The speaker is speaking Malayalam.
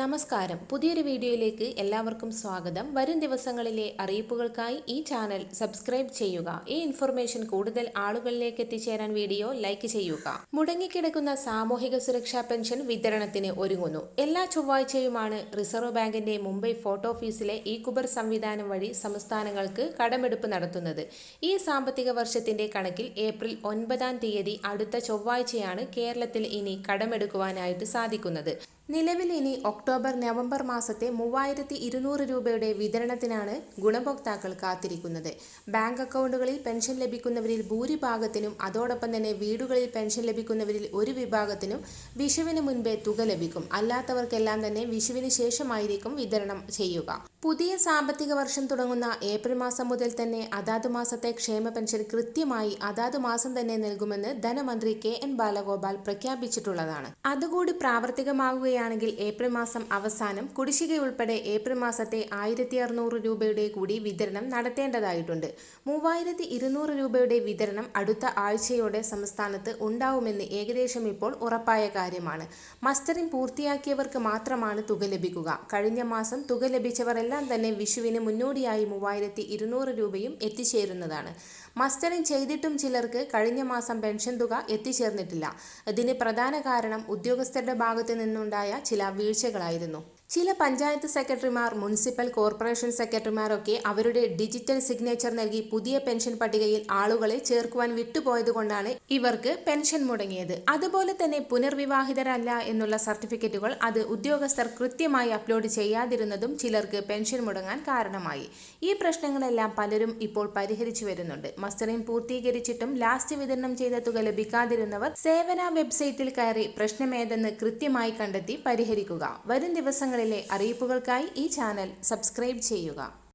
നമസ്കാരം. പുതിയൊരു വീഡിയോയിലേക്ക് എല്ലാവർക്കും സ്വാഗതം. വരും ദിവസങ്ങളിലെ അറിയിപ്പുകൾക്കായി ഈ ചാനൽ സബ്സ്ക്രൈബ് ചെയ്യുക. ഈ ഇൻഫർമേഷൻ കൂടുതൽ ആളുകളിലേക്ക് എത്തിച്ചേരാൻ വീഡിയോ ലൈക്ക് ചെയ്യുക. മുടങ്ങിക്കിടക്കുന്ന സാമൂഹിക സുരക്ഷാ പെൻഷൻ വിതരണത്തിന് ഒരുങ്ങുന്നു. എല്ലാ ചൊവ്വാഴ്ചയുമാണ് റിസർവ് ബാങ്കിന്റെ മുംബൈ ഫോർട്ട് ഓഫീസിലെ ഇ കുബർ സംവിധാനം വഴി സംസ്ഥാനങ്ങൾക്ക് കടമെടുപ്പ് നടത്തുന്നത്. ഈ സാമ്പത്തിക വർഷത്തിന്റെ കണക്കിൽ ഏപ്രിൽ ഒൻപതാം തീയതി അടുത്ത ചൊവ്വാഴ്ചയാണ് കേരളത്തിൽ ഇനി കടമെടുക്കുവാനായിട്ട് സാധിക്കുന്നത്. നിലവിൽ ഇനി ഒക്ടോബർ നവംബർ മാസത്തെ മൂവായിരത്തി ഇരുന്നൂറ് രൂപയുടെ വിതരണത്തിനാണ് ഗുണഭോക്താക്കൾ കാത്തിരിക്കുന്നത്. ബാങ്ക് അക്കൗണ്ടുകളിൽ പെൻഷൻ ലഭിക്കുന്നവരിൽ ഭൂരിഭാഗത്തിനും അതോടൊപ്പം തന്നെ വീടുകളിൽ പെൻഷൻ ലഭിക്കുന്നവരിൽ ഒരു വിഭാഗത്തിനും വിഷുവിന് മുൻപേ തുക ലഭിക്കും. അല്ലാത്തവർക്കെല്ലാം തന്നെ വിഷുവിന് ശേഷമായിരിക്കും വിതരണം ചെയ്യുക. പുതിയ സാമ്പത്തിക വർഷം തുടങ്ങുന്ന ഏപ്രിൽ മാസം മുതൽ തന്നെ അതാത് മാസത്തെ ക്ഷേമ പെൻഷൻ കൃത്യമായി അതാത് മാസം തന്നെ നൽകുമെന്ന് ധനമന്ത്രി കെ എൻ ബാലഗോപാൽ പ്രഖ്യാപിച്ചിട്ടുള്ളതാണ്. അതുകൂടി പ്രാവർത്തികമാകുകയാണെങ്കിൽ ഏപ്രിൽ മാസം അവസാനം കുടിശ്ശിക ഉൾപ്പെടെ ഏപ്രിൽ മാസത്തെ ആയിരത്തി അറുന്നൂറ് രൂപയുടെ കൂടി വിതരണം നടത്തേണ്ടതായിട്ടുണ്ട്. മൂവായിരത്തി ഇരുന്നൂറ് രൂപയുടെ വിതരണം അടുത്ത ആഴ്ചയോടെ സംസ്ഥാനത്ത് ഉണ്ടാവുമെന്ന് ഏകദേശം ഇപ്പോൾ ഉറപ്പായ കാര്യമാണ്. മസ്റ്ററിംഗ് പൂർത്തിയാക്കിയവർക്ക് മാത്രമാണ് തുക ലഭിക്കുക. കഴിഞ്ഞ മാസം തുക ലഭിച്ചവരെല്ലാം തന്നെ വിഷുവിന് മുന്നോടിയായി മൂവായിരത്തി ഇരുന്നൂറ് രൂപയും എത്തിച്ചേരുന്നതാണ്. മസ്റ്ററിംഗ് ചെയ്തിട്ടും ചിലർക്ക് കഴിഞ്ഞ മാസം പെൻഷൻ തുക എത്തിച്ചേർന്നിട്ടില്ല. ഇതിന് പ്രധാന കാരണം ഉദ്യോഗസ്ഥരുടെ ഭാഗത്തു ചില വീഴ്ചകളായിരുന്നു. ചില പഞ്ചായത്ത് സെക്രട്ടറിമാർ മുനിസിപ്പൽ കോർപ്പറേഷൻ സെക്രട്ടറിമാരൊക്കെ അവരുടെ ഡിജിറ്റൽ സിഗ്നേച്ചർ നൽകി പുതിയ പെൻഷൻ പട്ടികയിൽ ആളുകളെ ചേർക്കുവാൻ വിട്ടുപോയതുകൊണ്ടാണ് ഇവർക്ക് പെൻഷൻ മുടങ്ങിയത്. അതുപോലെ തന്നെ പുനർവിവാഹിതരല്ല എന്നുള്ള സർട്ടിഫിക്കറ്റുകൾ അത് ഉദ്യോഗസ്ഥർ കൃത്യമായി അപ്ലോഡ് ചെയ്യാതിരുന്നതും ചിലർക്ക് പെൻഷൻ മുടങ്ങാൻ കാരണമായി. ഈ പ്രശ്നങ്ങളെല്ലാം പലരും ഇപ്പോൾ പരിഹരിച്ചു വരുന്നുണ്ട്. മസ്റ്ററിംഗ് പൂർത്തീകരിച്ചിട്ടും ലാസ്റ്റ് വിതരണം ചെയ്ത തുക ലഭിക്കാതിരുന്നവർ സേവന വെബ്സൈറ്റിൽ കയറി പ്രശ്നമേതെന്ന് കൃത്യമായി കണ്ടെത്തി പരിഹരിക്കുക. വരും ദിവസങ്ങളിലെ അറിയിപ്പുകൾക്കായി ഈ ചാനൽ സബ്സ്ക്രൈബ് ചെയ്യുക